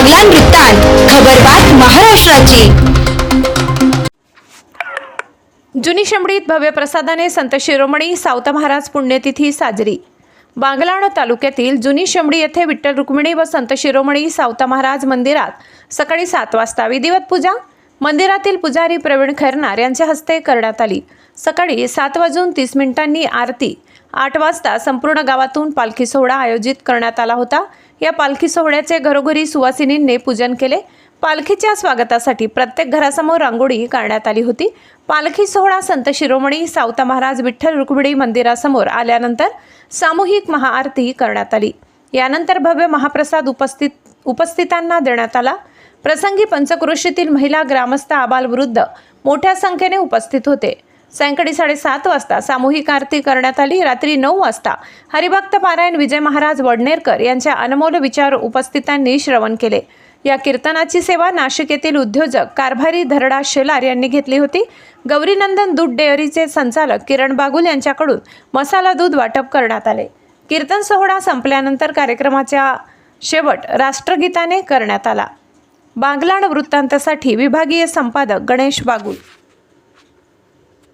बागलान वृत्तांत खबरबात महाराष्ट्राची. जुनी शमडीत भव्य प्रसादाने संत शिरोमणी सावत महाराज पुण्यतिथी साजरी. बांगलाण तालुक्यातील जुनी शमडी येथे विठ्ठल रुक्मिणी व संत शिरोमणी सावता महाराज मंदिरात सकाळी सात वाजता विधिवत पूजा मंदिरातील पुजारी प्रवीण खैरनार यांच्या हस्ते करण्यात आली. सकाळी सात वाजून तीस मिनिटांनी आरती. आठ वाजता संपूर्ण गावातून पालखी सोहळा आयोजित करण्यात आला होता. या पालखी सोहळ्याचे घरोघरी सुवासिनींनी पूजन केले. पालखीच्या स्वागतासाठी प्रत्येक घरासमोर रांगोळी काढण्यात आली होती. पालखी सोहळा संत शिरोमणी सावता महाराज विठ्ठल रुक्मिणी मंदिरासमोर आल्यानंतर सामूहिक महाआरती करण्यात आली. यानंतर भव्य महाप्रसाद उपस्थित उपस्थितांना देण्यात आला. प्रसंगी पंचक्रोशीतील महिला ग्रामस्थ आबालवृद्ध मोठ्या संख्येने उपस्थित होते. सायंकाळी साडेसात वाजता सामूहिक आरती करण्यात आली. रात्री नऊ वाजता हरिभक्त पारायण विजय महाराज वडनेरकर यांच्या अनमोल विचार उपस्थितांनी श्रवण केले. या कीर्तनाची सेवा नाशिक येथील उद्योजक कारभारी धरडा शेलार यांनी घेतली होती. गौरीनंदन दूध डेअरीचे संचालक किरण बागुल यांच्याकडून मसाला दूध वाटप करण्यात आले. कीर्तन सोहळा संपल्यानंतर कार्यक्रमाच्या शेवट राष्ट्रगीताने करण्यात आला. बागलाण वृत्तांतासाठी विभागीय संपादक गणेश बागुल